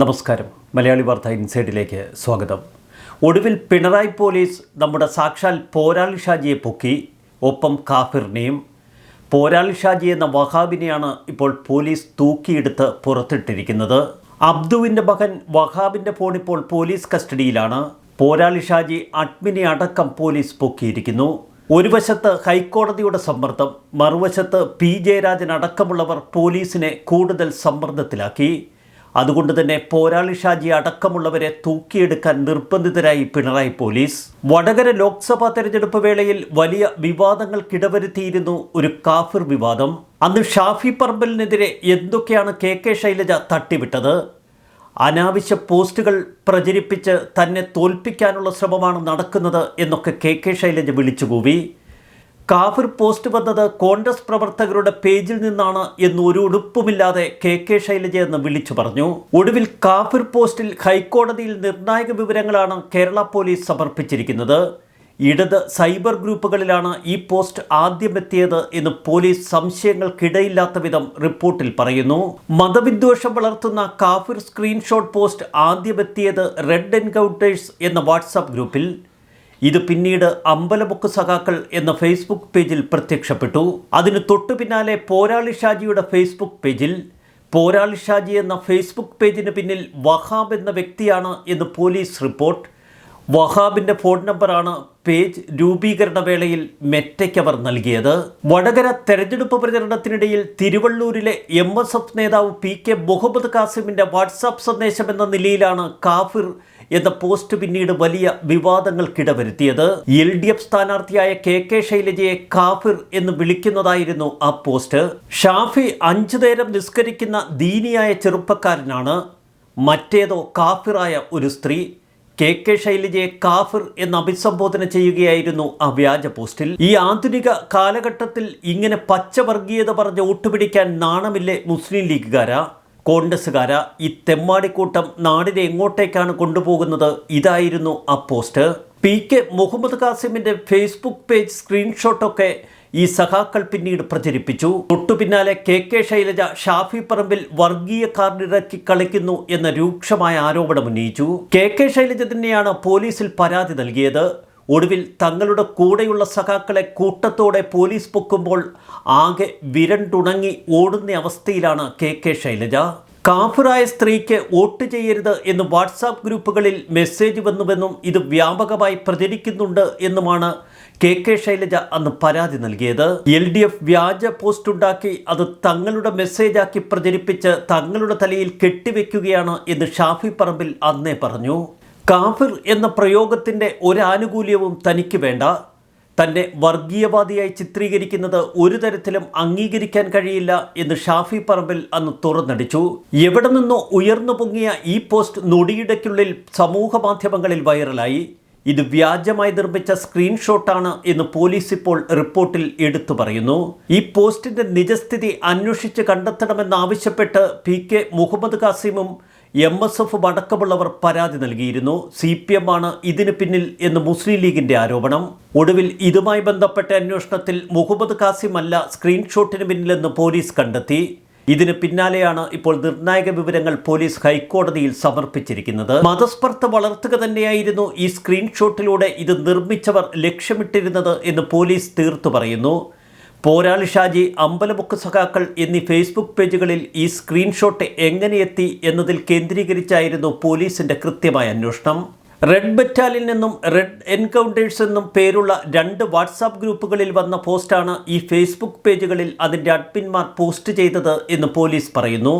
നമസ്കാരം. മലയാളി വാർത്ത ഇൻസൈഡിലേക്ക് സ്വാഗതം. ഒടുവിൽ പിണറായി പോലീസ് നമ്മുടെ സാക്ഷാൽ പോരാളി ഷാജിയെ പൊക്കി ഒപ്പം കാഫിറിനെയും. പോരാളി ഷാജി എന്ന വഹാബിനെയാണ് ഇപ്പോൾ പോലീസ് തൂക്കിയെടുത്ത് പുറത്തിട്ടിരിക്കുന്നത്. അബ്ദുവിന്റെ മകൻ വഹാബിന്റെ ഫോൺ ഇപ്പോൾ പോലീസ് കസ്റ്റഡിയിലാണ്. പോരാളി ഷാജി അഡ്മിനെ അടക്കം പോലീസ് പൊക്കിയിരിക്കുന്നു. ഒരു വശത്ത് ഹൈക്കോടതിയുടെ സമ്മർദ്ദം മറുവശത്ത് പി ജയരാജൻ അടക്കമുള്ളവർ പോലീസിനെ കൂടുതൽ സമ്മർദ്ദത്തിലാക്കി. അതുകൊണ്ട് തന്നെ പോരാളി ഷാജി അടക്കമുള്ളവരെ തൂക്കിയെടുക്കാൻ നിർബന്ധിതരായി പിണറായി പോലീസ്. വടകര ലോക്സഭാ തെരഞ്ഞെടുപ്പ് വേളയിൽ വലിയ വിവാദങ്ങൾക്കിടവരുത്തിയിരുന്നു ഒരു കാഫിർ വിവാദം. അന്ന് ഷാഫി പറമ്പലിനെതിരെ എന്തൊക്കെയാണ് കെ കെ ശൈലജ തട്ടിവിട്ടത്? അനാവശ്യ പോസ്റ്റുകൾ പ്രചരിപ്പിച്ച് തന്നെ തോൽപ്പിക്കാനുള്ള ശ്രമമാണ് നടക്കുന്നത് എന്നൊക്കെ കെ കെ ശൈലജ വിളിച്ചുകൂവി. കാഫിർ പോസ്റ്റ് വന്നത് കോൺഗ്രസ് പ്രവർത്തകരുടെ പേജിൽ നിന്നാണ് എന്ന് ഒരു ഉടുപ്പുമില്ലാതെ കെ കെ ശൈലജ എന്ന് വിളിച്ചു പറഞ്ഞു. ഒടുവിൽ കാഫിർ പോസ്റ്റിൽ ഹൈക്കോടതിയിൽ നിർണായക വിവരങ്ങളാണ് കേരള പോലീസ് സമർപ്പിച്ചിരിക്കുന്നത്. ഇടത് സൈബർ ഗ്രൂപ്പുകളിലാണ് ഈ പോസ്റ്റ് ആദ്യം എത്തിയത് എന്ന് പോലീസ് സംശയങ്ങൾക്കിടയില്ലാത്ത വിധം റിപ്പോർട്ടിൽ പറയുന്നു. മതവിദ്വേഷം വളർത്തുന്ന കാഫിർ സ്ക്രീൻഷോട്ട് പോസ്റ്റ് ആദ്യം എത്തിയത് റെഡ് എൻകൗണ്ടേഴ്സ് എന്ന വാട്സാപ്പ് ഗ്രൂപ്പിൽ. ഇത് പിന്നീട് അമ്പലമുക്ക് സഖാക്കൾ എന്ന ഫേസ്ബുക്ക് പേജിൽ പ്രത്യക്ഷപ്പെട്ടു. അതിന് തൊട്ടു പിന്നാലെ പോരാളി ഷാജിയുടെ ഫേസ്ബുക്ക് പേജിൽ പോരാളി ഷാജി എന്ന ഫേസ്ബുക്ക് പേജിന് പിന്നിൽ വഹാബ് എന്ന വ്യക്തിയാണ് എന്ന് പോലീസ് റിപ്പോർട്ട്. വഹാബിന്റെ ഫോൺ നമ്പറാണ് പേജ് രൂപീകരണ വേളയിൽ മെറ്റയ്ക്കവർ നൽകിയത്. വടകര തെരഞ്ഞെടുപ്പ് പ്രചരണത്തിനിടയിൽ തിരുവള്ളൂരിലെ എം എസ് എഫ് നേതാവ് പി കെ മുഹമ്മദ് കാസിമിന്റെ വാട്സാപ്പ് സന്ദേശം എന്ന നിലയിലാണ് കാഫിർ എന്ന പോസ്റ്റ് പിന്നീട് വലിയ വിവാദങ്ങൾക്കിടവരുത്തിയത്. എൽ ഡി എഫ് സ്ഥാനാർത്ഥിയായ കെ കെ ശൈലജയെ കാഫിർ എന്ന് വിളിക്കുന്നതായിരുന്നു ആ പോസ്റ്റ്. ഷാഫി അഞ്ചു നേരം നിസ്കരിക്കുന്ന ദീനിയായ ചെറുപ്പക്കാരനാണ്. മറ്റേതോ കാഫിറായ ഒരു സ്ത്രീ. കെ കെ ശൈലജയെ കാഫിർ എന്ന് അഭിസംബോധന ചെയ്യുകയായിരുന്നു ആ വ്യാജ പോസ്റ്റിൽ. ഈ ആധുനിക കാലഘട്ടത്തിൽ ഇങ്ങനെ പച്ചവർഗീയത പറഞ്ഞ് ഒട്ടുപിടിക്കാൻ നാണമില്ലേ മുസ്ലിം ലീഗുകാരാ? കോൺഗ്രസ്സുകാര ഈ തെമ്മാടിക്കൂട്ടം നാടിനെ എങ്ങോട്ടേക്കാണ് കൊണ്ടുപോകുന്നത്? ഇതായിരുന്നു ആ പോസ്റ്റ്. പി കെ മുഹമ്മദ് കാസിമിന്റെ ഫേസ്ബുക്ക് പേജ് സ്ക്രീൻഷോട്ടൊക്കെ ഈ സഖാക്കൾ പിന്നീട് പ്രചരിപ്പിച്ചു. തൊട്ടു പിന്നാലെ കെ കെ ശൈലജ ഷാഫി പറമ്പിൽ വർഗീയ കാർഡിറക്കി കളിക്കുന്നു എന്ന രൂക്ഷമായ ആരോപണം ഉന്നയിച്ചു കെ കെ ശൈലജ തന്നെയാണ് പോലീസിൽ പരാതി നൽകിയത്. ഒടുവിൽ തങ്ങളുടെ കൂടെയുള്ള സഖാക്കളെ കൂട്ടത്തോടെ പോലീസ് പൊക്കുമ്പോൾ ആകെ വിരണ്ടുണങ്ങി ഓടുന്ന അവസ്ഥയിലാണ് കെ കെ ശൈലജ. കാഫുറായ സ്ത്രീക്ക് വോട്ട് ചെയ്യരുത് എന്ന് വാട്സാപ്പ് ഗ്രൂപ്പുകളിൽ മെസ്സേജ് വന്നുവെന്നും ഇത് വ്യാപകമായി പ്രചരിക്കുന്നുണ്ട് എന്നുമാണ് കെ കെ ശൈലജ അന്ന് പരാതി നൽകിയത്. എൽ ഡി എഫ് വ്യാജ പോസ്റ്റ് ഉണ്ടാക്കി അത് തങ്ങളുടെ മെസ്സേജാക്കി പ്രചരിപ്പിച്ച് തങ്ങളുടെ തലയിൽ കെട്ടിവെക്കുകയാണ് എന്ന് ഷാഫി പറമ്പിൽ അന്നേ പറഞ്ഞു. കാഫിർ എന്ന പ്രയോഗത്തിന്റെ ഒരാനുകൂല്യവും തനിക്ക് വേണ്ട. തന്നെ വർഗീയവാദിയായി ചിത്രീകരിക്കുന്നത് ഒരു തരത്തിലും അംഗീകരിക്കാൻ കഴിയില്ല എന്ന് ഷാഫി പറമ്പിൽ അന്ന് തുറന്നടിച്ചു. എവിടെ നിന്നോ ഉയർന്നു പൊങ്ങിയ ഈ പോസ്റ്റ് നൊടിയിടയ്ക്കുള്ളിൽ സമൂഹ മാധ്യമങ്ങളിൽ വൈറലായി. ഇത് വ്യാജമായി നിർമ്മിച്ച സ്ക്രീൻഷോട്ടാണ് എന്ന് പോലീസ് ഇപ്പോൾ റിപ്പോർട്ടിൽ എടുത്തു പറയുന്നു. ഈ പോസ്റ്റിന്റെ നിജസ്ഥിതി അന്വേഷിച്ച് കണ്ടെത്തണമെന്നാവശ്യപ്പെട്ട് പി കെ മുഹമ്മദ് കാസിമും എം എസ് എഫ് അടക്കമുള്ളവർ പരാതി നൽകിയിരുന്നു. സി പി എം ആണ് ഇതിന് പിന്നിൽ എന്ന് മുസ്ലിം ലീഗിന്റെ ആരോപണം. ഒടുവിൽ ഇതുമായി ബന്ധപ്പെട്ട അന്വേഷണത്തിൽ മുഹമ്മദ് കാസിം അല്ല സ്ക്രീൻഷോട്ടിന് പിന്നിലെന്ന് പോലീസ് കണ്ടെത്തി. ഇതിന് പിന്നാലെയാണ് ഇപ്പോൾ നിർണായക വിവരങ്ങൾ പോലീസ് ഹൈക്കോടതിയിൽ സമർപ്പിച്ചിരിക്കുന്നത്. മതസ്പർദ്ധ വളർത്തുക തന്നെയായിരുന്നു ഈ സ്ക്രീൻഷോട്ടിലൂടെ ഇത് നിർമ്മിച്ചവർ ലക്ഷ്യമിട്ടിരുന്നത് എന്ന് പോലീസ് തീർത്തു പറയുന്നു. പോരാളി ഷാജി അമ്പലമുക്ക് സഖാക്കൾ എന്നീ ഫേസ്ബുക്ക് പേജുകളിൽ ഈ സ്ക്രീൻഷോട്ട് എങ്ങനെയെത്തി എന്നതിൽ കേന്ദ്രീകരിച്ചായിരുന്നു പോലീസിന്റെ കൃത്യമായ അന്വേഷണം. റെഡ് ബറ്റാലിയൻ എന്നും റെഡ് എൻകൗണ്ടേഴ്സ് എന്നും പേരുള്ള രണ്ട് വാട്സാപ്പ് ഗ്രൂപ്പുകളിൽ വന്ന പോസ്റ്റാണ് ഈ ഫേസ്ബുക്ക് പേജുകളിൽ അതിന്റെ അഡ്മിന്മാർ പോസ്റ്റ് ചെയ്തത് എന്ന് പോലീസ് പറയുന്നു.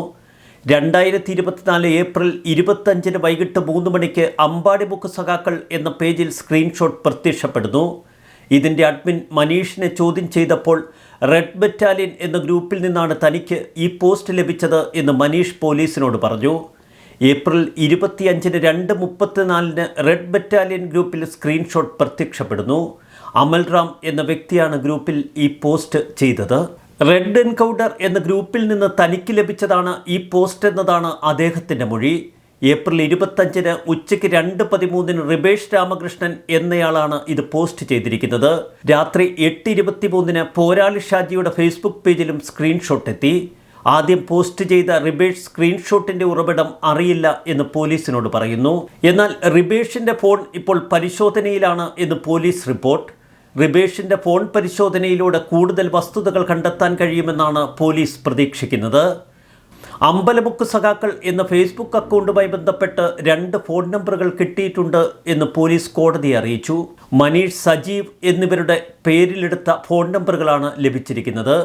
രണ്ടായിരത്തി ഇരുപത്തിനാല് ഏപ്രിൽ ഇരുപത്തഞ്ചിന് വൈകിട്ട് മൂന്ന് മണിക്ക് അമ്പാടിമുക്ക് സഖാക്കൾ എന്ന പേജിൽ സ്ക്രീൻഷോട്ട് പ്രത്യക്ഷപ്പെടുന്നു. ഇതിന്റെ അഡ്മിൻ മനീഷിനെ ചോദ്യം ചെയ്തപ്പോൾ റെഡ് ബറ്റാലിയൻ എന്ന ഗ്രൂപ്പിൽ നിന്നാണ് തനിക്ക് ഈ പോസ്റ്റ് ലഭിച്ചത് എന്ന് മനീഷ് പോലീസിനോട് പറഞ്ഞു. ഏപ്രിൽ ഇരുപത്തിയഞ്ചിന് രണ്ട് മുപ്പത്തിനാലിന് റെഡ് ബറ്റാലിയൻ ഗ്രൂപ്പിൽ സ്ക്രീൻഷോട്ട് പ്രത്യക്ഷപ്പെടുന്നു. അമൽറാം എന്ന വ്യക്തിയാണ് ഗ്രൂപ്പിൽ ഈ പോസ്റ്റ് ചെയ്തത്. റെഡ് എൻകൗണ്ടർ എന്ന ഗ്രൂപ്പിൽ നിന്ന് തനിക്ക് ലഭിച്ചതാണ് ഈ പോസ്റ്റ് എന്നതാണ് അദ്ദേഹത്തിന്റെ മൊഴി. ഏപ്രിൽ ഇരുപത്തഞ്ചിന് ഉച്ചയ്ക്ക് രണ്ട് പതിമൂന്നിന് റിബേഷ് രാമകൃഷ്ണൻ എന്നയാളാണ് ഇത് പോസ്റ്റ് ചെയ്തിരിക്കുന്നത്. രാത്രി എട്ട് ഇരുപത്തിമൂന്നിന് പോരാളി ഷാജിയുടെ ഫേസ്ബുക്ക് പേജിലും സ്ക്രീൻഷോട്ട് എത്തി. ആദ്യം പോസ്റ്റ് ചെയ്ത റിബേഷ് സ്ക്രീൻഷോട്ടിന്റെ ഉറവിടം അറിയില്ല എന്ന് പോലീസിനോട് പറയുന്നു. എന്നാൽ റിബേഷിന്റെ ഫോൺ ഇപ്പോൾ പരിശോധനയിലാണ് എന്ന് പോലീസ് റിപ്പോർട്ട്. റിബേഷിന്റെ ഫോൺ പരിശോധനയിലൂടെ കൂടുതൽ വസ്തുതകൾ കണ്ടെത്താൻ കഴിയുമെന്നാണ് പോലീസ് പ്രതീക്ഷിക്കുന്നത്. അമ്പലമുക്ക് സഖാക്കൾ എന്ന ഫേസ്ബുക്ക് അക്കൗണ്ടുമായി ബന്ധപ്പെട്ട് രണ്ട് ഫോൺ നമ്പറുകൾ കിട്ടിയിട്ടുണ്ട് എന്ന് പോലീസ് കോടതിയെ അറിയിച്ചു. മനീഷ് സജീവ് എന്നിവരുടെ പേരിലെടുത്ത ഫോൺ നമ്പറുകളാണ് ലഭിച്ചിരിക്കുന്നത്.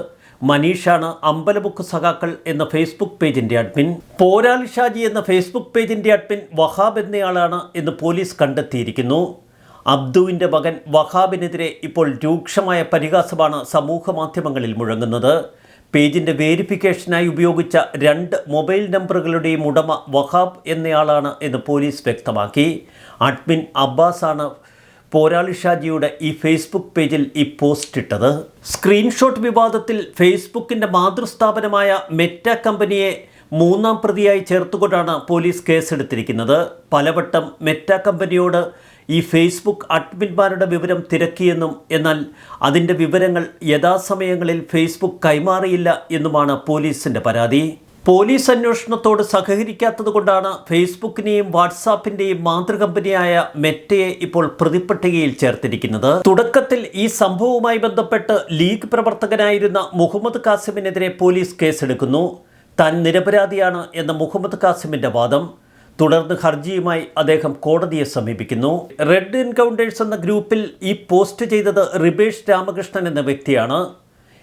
മനീഷാണ് അമ്പലമുക്ക് സഖാക്കൾ എന്ന ഫേസ്ബുക്ക് പേജിന്റെ അഡ്മിൻ. പോരാളി ഷാജി എന്ന ഫേസ്ബുക്ക് പേജിന്റെ അഡ്മിൻ വഹാബ് എന്നയാളാണ് എന്ന് പോലീസ് കണ്ടെത്തിയിരിക്കുന്നു. അബ്ദുവിന്റെ മകൻ വഹാബിനെതിരെ ഇപ്പോൾ രൂക്ഷമായ പരിഹാസമാണ് സമൂഹ മാധ്യമങ്ങളിൽ മുഴങ്ങുന്നത്. പേജിന്റെ വേരിഫിക്കേഷനായി ഉപയോഗിച്ച രണ്ട് മൊബൈൽ നമ്പറുകളുടെയും ഉടമ വഹാബ് എന്നയാളാണ് എന്ന് പോലീസ് വ്യക്തമാക്കി. അഡ്മിൻ അബ്ബാസാണ് പോരാളി ഷാജിയുടെ ഈ ഫേസ്ബുക്ക് പേജിൽ ഈ പോസ്റ്റ് ഇട്ടത് സ്ക്രീൻഷോട്ട് വിവാദത്തിൽ ഫേസ്ബുക്കിന്റെ മാതൃസ്ഥാപനമായ മെറ്റ കമ്പനിയെ മൂന്നാം പ്രതിയായി ചേർത്തുകൊണ്ടാണ് പോലീസ് കേസെടുത്തിരിക്കുന്നത്. പലവട്ടം മെറ്റ കമ്പനിയോട് ഈ ഫേസ്ബുക്ക് അഡ്മിന്മാരുടെ വിവരം തിരക്കിയെന്നും എന്നാൽ അതിന്റെ വിവരങ്ങൾ യഥാസമയങ്ങളിൽ ഫേസ്ബുക്ക് കൈമാറിയില്ല എന്നുമാണ് പോലീസിന്റെ പരാതി. പോലീസ് അന്വേഷണത്തോട് സഹകരിക്കാത്തതുകൊണ്ടാണ് ഫേസ്ബുക്കിനെയും വാട്സാപ്പിന്റെയും മാതൃകമ്പനിയായ മെറ്റയെ ഇപ്പോൾ പ്രതിപ്പട്ടികയിൽ ചേർത്തിരിക്കുന്നത്. തുടക്കത്തിൽ ഈ സംഭവവുമായി ബന്ധപ്പെട്ട് ലീഗ് പ്രവർത്തകനായിരുന്ന മുഹമ്മദ് കാസിമിനെതിരെ പോലീസ് കേസെടുക്കുന്നു. താൻ നിരപരാധിയാണ് എന്ന മുഹമ്മദ് കാസിമിന്റെ വാദം. തുടർന്ന് ഹർജിയുമായി അദ്ദേഹം കോടതിയെ സമീപിക്കുന്നു. റെഡ് എൻകൗണ്ടേഴ്സ് എന്ന ഗ്രൂപ്പിൽ ഈ പോസ്റ്റ് ചെയ്തത് റിബേഷ് രാമകൃഷ്ണൻ എന്ന വ്യക്തിയാണ്.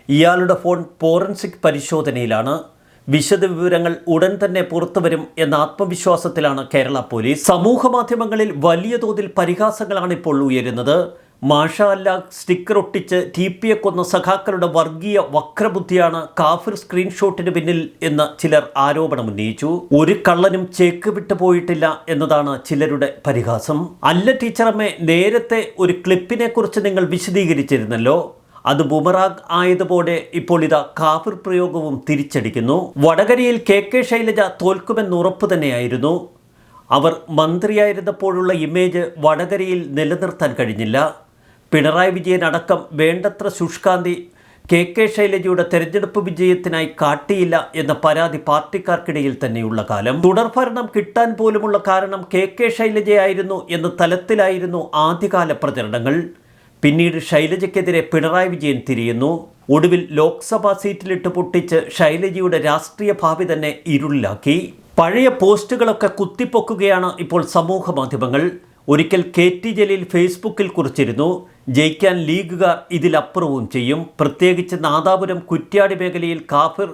ഇയാളുടെ ഫോൺ ഫോറൻസിക് പരിശോധനയിലാണ്. വിശദ വിവരങ്ങൾ ഉടൻ തന്നെ പുറത്തുവരും എന്ന ആത്മവിശ്വാസത്തിലാണ് കേരള പോലീസ്. സമൂഹ മാധ്യമങ്ങളിൽ വലിയ തോതിൽ പരിഹാസങ്ങളാണ് ഇപ്പോൾ ഉയരുന്നത്. മാഷ അല്ല സ്റ്റിക്കർ ഒട്ടിച്ച് ടി പിയെ കൊന്ന സഖാക്കളുടെ വർഗീയ വക്രബുദ്ധിയാണ് കാഫിർ സ്ക്രീൻഷോട്ടിന് പിന്നിൽ എന്ന് ചിലർ ആരോപണം ഉന്നയിച്ചു ഒരു കള്ളനും ചേക്ക് വിട്ടു പോയിട്ടില്ല എന്നതാണ് ചിലരുടെ പരിഹാസം. അല്ല ടീച്ചറമ്മേ നേരത്തെ ഒരു ക്ലിപ്പിനെ കുറിച്ച് നിങ്ങൾ വിശദീകരിച്ചിരുന്നല്ലോ. അത് ബുമറാഗ് ആയതുപോലെ ഇപ്പോൾ ഇതാ കാഫിർ പ്രയോഗവും തിരിച്ചടിക്കുന്നു. വടകരയിൽ കെ കെ ശൈലജ തോൽക്കുമെന്ന് ഉറപ്പ് തന്നെയായിരുന്നു. അവർ മന്ത്രിയായിരുന്നപ്പോഴുള്ള ഇമേജ് വടകരയിൽ നിലനിർത്താൻ കഴിഞ്ഞില്ല. പിണറായി വിജയൻ അടക്കം വേണ്ടത്ര ശുഷ്കാന്തി കെ കെ ശൈലജയുടെ തെരഞ്ഞെടുപ്പ് വിജയത്തിനായി കാട്ടിയില്ല എന്ന പരാതി പാർട്ടിക്കാർക്കിടയിൽ തന്നെയുള്ള കാലം. തുടർഭരണം കിട്ടാൻ പോലുമുള്ള കാരണം കെ കെ ശൈലജയായിരുന്നു എന്ന തലത്തിലായിരുന്നു ആദ്യകാല പ്രചരണങ്ങൾ. പിന്നീട് ശൈലജയ്ക്കെതിരെ പിണറായി വിജയൻ തിരിയുന്നു. ഒടുവിൽ ലോക്സഭാ സീറ്റിലിട്ട് പൊട്ടിച്ച് ശൈലജയുടെ രാഷ്ട്രീയ ഭാവി തന്നെ ഇരുളിലാക്കി. പഴയ പോസ്റ്റുകളൊക്കെ കുത്തിപ്പൊക്കുകയാണ് ഇപ്പോൾ സമൂഹ മാധ്യമങ്ങൾ. ഒരിക്കൽ കെ ടി ജലീൽ ഫേസ്ബുക്കിൽ കുറിച്ചിരുന്നു ജയിക്കാൻ ലീഗുകാർ ഇതിലപ്പുറവും ചെയ്യും. പ്രത്യേകിച്ച് നാദാപുരം കുറ്റ്യാടി മേഖലയിൽ കാഫിർ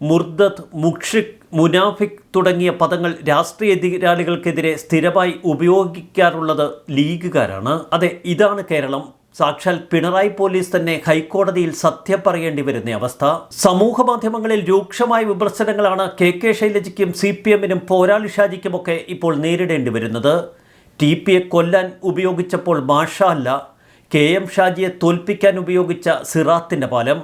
മുർദത്ത് മുക്ഷിഖ് മുനാഫിഖ് തുടങ്ങിയ പദങ്ങൾ രാഷ്ട്രീയ എതിരാളികൾക്കെതിരെ സ്ഥിരമായി ഉപയോഗിക്കാറുള്ളത് ലീഗുകാരാണ്. അതെ ഇതാണ് കേരളം. സാക്ഷാൽ പിണറായി പോലീസ് തന്നെ ഹൈക്കോടതിയിൽ സത്യം പറയേണ്ടി വരുന്ന അവസ്ഥ. സമൂഹ മാധ്യമങ്ങളിൽ രൂക്ഷമായ വിമർശനങ്ങളാണ് കെ കെ ശൈലജയ്ക്കും സി പി എമ്മിനും പോരാളി ഷാജിക്കുമൊക്കെ ഇപ്പോൾ നേരിടേണ്ടി വരുന്നത്. ടി പിയെ കൊല്ലാൻ ഉപയോഗിച്ചപ്പോൾ മാഷ അല്ല കെ എം ഷാജിയെ തോൽപ്പിക്കാൻ ഉപയോഗിച്ച സിറാത്തിന്റെ പാലം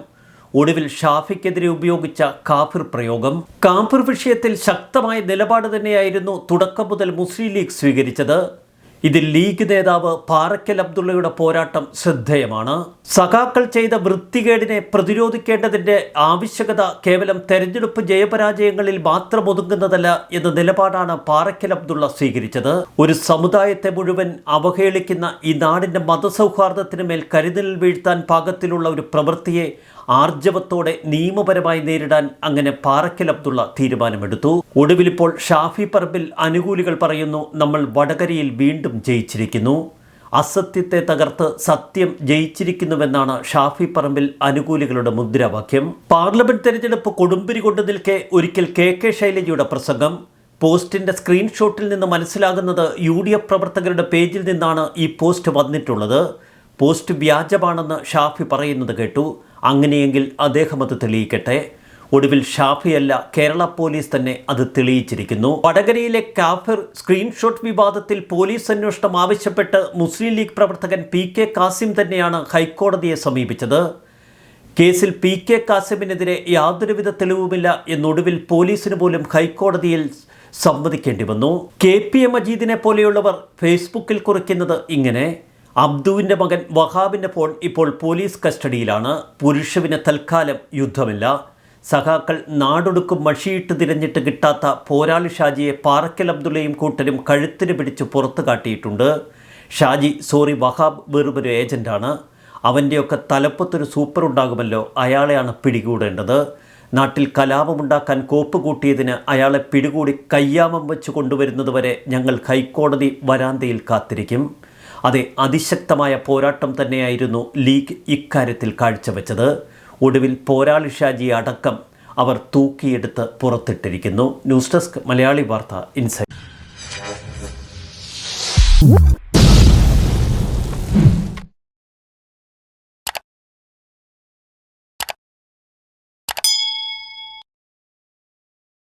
ഒടുവിൽ ഷാഫിക്കെതിരെ ഉപയോഗിച്ച കാഫിർ പ്രയോഗം. കാഫിർ വിഷയത്തിൽ ശക്തമായ നിലപാട് തന്നെയായിരുന്നു തുടക്കം മുതൽ മുസ്ലിം ലീഗ് സ്വീകരിച്ചത്. ഇതിൽ ലീഗ് നേതാവ് പാറക്കൽ അബ്ദുള്ളയുടെ പോരാട്ടം ശ്രദ്ധേയമാണ്. സഖാക്കൾ ചെയ്ത വൃത്തികേടിനെ പ്രതിരോധിക്കേണ്ടതിന്റെ ആവശ്യകത കേവലം തെരഞ്ഞെടുപ്പ് ജയപരാജയങ്ങളിൽ മാത്രം ഒതുങ്ങുന്നതല്ല എന്ന നിലപാടാണ് പാറക്കൽ അബ്ദുള്ള സ്വീകരിച്ചത്. ഒരു സമുദായത്തെ മുഴുവൻ അവഹേളിക്കുന്ന ഈ നാടിന്റെ മതസൗഹാർദ്ദത്തിന് മേൽ കരുതലിൽ വീഴ്ത്താൻ പാകത്തിലുള്ള ഒരു പ്രവൃത്തിയെ ആർജവത്തോടെ നിയമപരമായി നേരിടാൻ അങ്ങനെ പാറക്കൽ അബ്ദുള്ള തീരുമാനമെടുത്തു. ഒടുവിലിപ്പോൾ ഷാഫി പറമ്പിൽ അനുകൂലികൾ പറയുന്നു നമ്മൾ വടകരയിൽ വീണ്ടും ജയിച്ചിരിക്കുന്നു. അസത്യത്തെ തകർത്ത് സത്യം ജയിച്ചിരിക്കുന്നുവെന്നാണ് ഷാഫി പറമ്പിൽ അനുകൂലികളുടെ മുദ്രാവാക്യം. പാർലമെന്റ് തെരഞ്ഞെടുപ്പ് കൊടുമ്പിരി കൊണ്ടു നിൽക്കെ ഒരിക്കൽ കെ കെ ശൈലജയുടെ പ്രസംഗം. പോസ്റ്റിന്റെ സ്ക്രീൻഷോട്ടിൽ നിന്ന് മനസ്സിലാകുന്നത് യു ഡി എഫ് പ്രവർത്തകരുടെ പേജിൽ നിന്നാണ് ഈ പോസ്റ്റ് വന്നിട്ടുള്ളത്. പോസ്റ്റ് വ്യാജമാണെന്ന് ഷാഫി പറയുന്നത് കേട്ടു. അങ്ങനെയെങ്കിൽ അദ്ദേഹം അത് തെളിയിക്കട്ടെ. ഒടുവിൽ ഷാഫിയല്ല കേരള പോലീസ് തന്നെ അത് തെളിയിച്ചിരിക്കുന്നു. വടകരയിലെ കാഫിർ സ്ക്രീൻഷോട്ട് വിവാദത്തിൽ പോലീസ് അന്വേഷണം ആവശ്യപ്പെട്ട് മുസ്ലിം ലീഗ് പ്രവർത്തകൻ പി കെ കാസിം തന്നെയാണ് ഹൈക്കോടതിയെ സമീപിച്ചത്. കേസിൽ പി കെ കാസിമിനെതിരെ യാതൊരുവിധ തെളിവുമില്ല എന്നൊടുവിൽ പോലീസിന് പോലും ഹൈക്കോടതിയിൽ സമ്മതിക്കേണ്ടി വന്നു. കെ പി എ മജീദിനെ പോലെയുള്ളവർ ഫേസ്ബുക്കിൽ കുറിക്കുന്നത് ഇങ്ങനെ. അബ്ദുവിന്റെ മകൻ വഹാബിന്റെ ഫോൺ ഇപ്പോൾ പോലീസ് കസ്റ്റഡിയിലാണ്. പുരുഷവിന് തൽക്കാലം യുദ്ധമില്ല. സഖാക്കൾ നാടൊടുക്കും മഷിയിട്ട് തിരഞ്ഞിട്ട് കിട്ടാത്ത പോരാളി ഷാജിയെ പാറക്കൽ അബ്ദുള്ളയും കൂട്ടരും കഴുത്തിന് പിടിച്ച് പുറത്തു കാട്ടിയിട്ടുണ്ട്. ഷാജി സോറി വഹാബ് വെറുമൊരു ഏജന്റാണ് അവന്റെയൊക്കെ തലപ്പത്തൊരു സൂപ്പർ ഉണ്ടാകുമല്ലോ അയാളെയാണ് പിടികൂടേണ്ടത്. നാട്ടിൽ കലാപമുണ്ടാക്കാൻ കോപ്പ് കൂട്ടിയതിന് അയാളെ പിടികൂടി കയ്യാമം വെച്ച് കൊണ്ടുവരുന്നതുവരെ ഞങ്ങൾ ഹൈക്കോടതി വരാന്തയിൽ കാത്തിരിക്കും. അതെ അതിശക്തമായ പോരാട്ടം തന്നെയായിരുന്നു ലീഗ് ഇക്കാര്യത്തിൽ കാഴ്ചവെച്ചത്. ഒടുവിൽ പോരാളി ഷാജി അടക്കം അവർ തൂക്കിയെടുത്ത് പുറത്തിട്ടിരിക്കുന്നു. ന്യൂസ് ഡെസ്ക് മലയാളി വാർത്ത ഇൻസൈറ്റ്